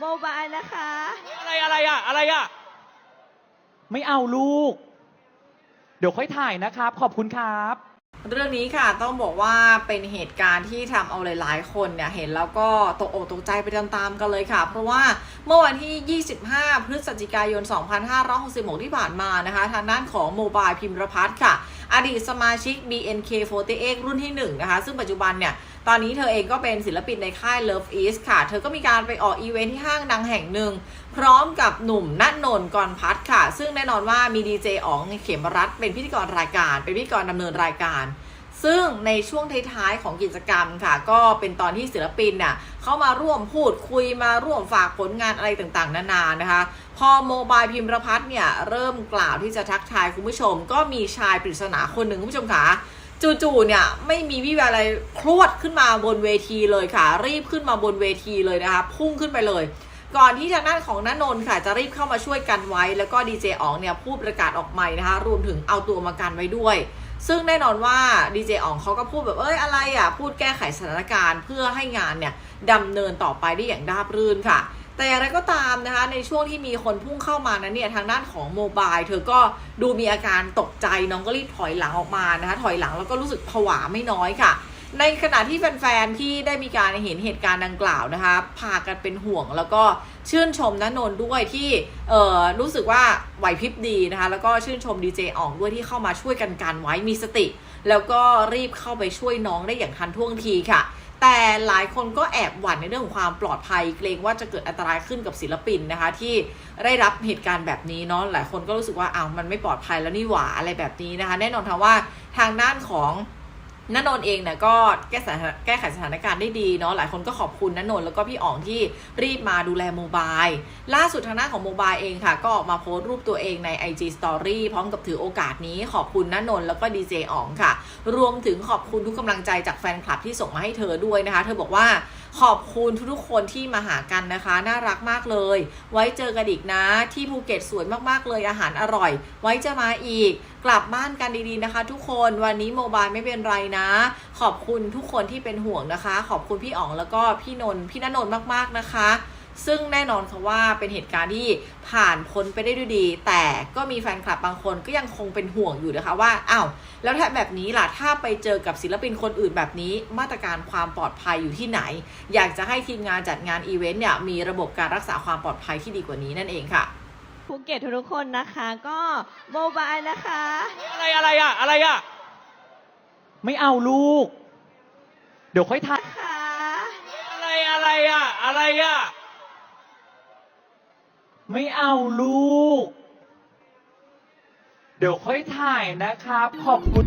โมบายนะคะ อะไรอะไรอะอะไรอะไม่เอาลูก เดี๋ยวค่อยถ่ายนะครับ ขอบคุณครับ เรื่องนี้ค่ะต้องบอกว่าเป็นเหตุการณ์ที่ทำเอาหลาย ๆ คนเนี่ยเห็นแล้วก็ตกอกตกใจไปตามๆกันเลยค่ะ เพราะว่าเมื่อวันที่ 25 พฤศจิกายน 2566 ที่ผ่านมานะคะ ทางด้านของโมบายพิมรพัฒค่ะ อดีตสมาชิก BNK48 รุ่นที่ 1 นะคะ ซึ่งปัจจุบันเนี่ย ตอนนี้เธอเองก็เป็นศิลปินในค่าย Love East ค่ะ เธอก็มีการไปออกอีเวนท์ที่ห้างดังแห่งหนึ่ง พร้อมกับหนุ่มณนนท์กรพัฒค่ะ ซึ่งแน่นอนว่ามีดีเจอ๋องเขมรัตเป็นพิธีกรรายการ เป็นพิธีกรดำเนินรายการ ซึ่งในช่วงท้ายๆของกิจกรรมค่ะ ก็เป็นตอนที่ศิลปินน่ะเข้ามาร่วมพูดคุยมาร่วมฝากผลงานอะไรต่างๆ นานานะคะ พอโมบายพิมพ์รพัฒน์เนี่ยเริ่มกล่าวที่จะทักทายคุณผู้ชม ก็มีชายปริศนาคนหนึ่งคุณผู้ชมค่ะจู่ๆเนี่ยไม่มีวิแววอะไรครวดขึ้นมาบนเวทีเลยค่ะ รีบขึ้นมาบนเวทีเลยนะคะ พุ่งขึ้นไปเลย ก่อนที่ทางด้านของนนนท์ค่ะ จะรีบเข้ามาช่วยกันไว้ แล้วก็ดีเจอ๋องเนี่ยพูดประกาศออกใหม่นะคะ รวมถึงเอาตัวมากันไว้ด้วย ซึ่งแน่นอนว่าดีเจอ๋องเขาก็พูดแบบเอ้ยอะไรอะ พูดแก้ไขสถานการณ์เพื่อให้งานเนี่ยดำเนินต่อไปได้อย่างราบรื่นค่ะ แต่อย่างไรก็ตามนะคะ ในช่วงที่มีคนพุ่งเข้ามานั้นเนี่ยทางด้านของโมบายเธอก็ดูมีอาการตกใจน้องก็รีบถอยหลังออกมานะคะถอยหลังแล้วก็รู้สึกผวาไม่น้อยค่ะ ในขณะที่แฟนๆ ที่ได้มีการเห็นเหตุการณ์ดังกล่าวนะคะ พากันเป็นห่วงแล้วก็ชื่นชมนนนท์ด้วยที่เออรู้สึกว่าไหวพริบดีนะคะ แล้วก็ชื่นชมดีเจอ่องด้วยที่เข้ามาช่วยกันกันไว้มีสติ แล้วก็รีบเข้าไปช่วยน้องได้อย่างทันท่วงทีค่ะ แต่หลายคนก็แอบหวั่นในเรื่องของความปลอดภัย เกรงว่าจะเกิดอันตรายขึ้นกับศิลปินนะคะ ที่ได้รับเหตุการณ์แบบนี้เนาะหลายคนก็รู้สึกว่าอ้าวมันไม่ปลอดภัยแล้วนี่หว่าอะไรแบบนี้นะคะ แน่นอนค่ะว่าทางด้านของ นนนท์เองเนี่ยก็แก้สถานแก้ไขสถานการณ์ได้ดีเนาะหลายคนก็ขอบคุณนนนท์แล้วก็พี่อ๋องที่รีบมาดูแลโมบายล่าสุดทางหน้าของโมบายเองค่ะ ก็ออกมาโพสต์รูปตัวเองใน IG Story พร้อมกับถือโอกาสนี้ขอบคุณนนนท์แล้วก็ดีเจอ๋องค่ะ รวมถึงขอบคุณทุกกำลังใจจากแฟนคลับที่ส่งมาให้เธอด้วยนะคะ เธอบอกว่า ขอบคุณทุกๆคนที่มาหากันนะคะ น่ารักมากเลย ไว้เจอกันอีกนะ ที่ภูเก็ตสวยมากๆเลยอาหารอร่อย ไว้จะมาอีก กลับบ้านกันดีๆนะคะ ทุกคนวันนี้โมบายไม่เป็นไรนะ ขอบคุณทุกคนที่เป็นห่วงนะคะ ขอบคุณพี่อ๋องแล้วก็พี่นนท์พี่ณนนท์มากๆนะคะ ซึ่งแน่นอนค่ะว่าเป็นเหตุการณ์ที่ผ่านพ้นไปได้ด้วยดี แต่ก็มีแฟนคลับบางคนก็ยังคงเป็นห่วงอยู่นะคะว่าอ้าวแล้วถ้าแบบนี้ล่ะถ้าไปเจอกับศิลปินคนอื่นแบบนี้ มาตรการความปลอดภัยอยู่ที่ไหน อยากจะให้ทีมงานจัดงานอีเวนต์เนี่ยมีระบบการรักษาความปลอดภัยที่ดีกว่านี้นั่นเองค่ะภูเก็ตทุกๆคนนะคะ ก็โมบายนะคะ อะไรอะไรอะอะไรอะไม่เอาลูก เดี๋ยวค่อยถ่ายค่ะอะไรอะไรอะอะไรอะ ไม่เอาลูก เดี๋ยวค่อยถ่ายนะครับ ขอบคุณ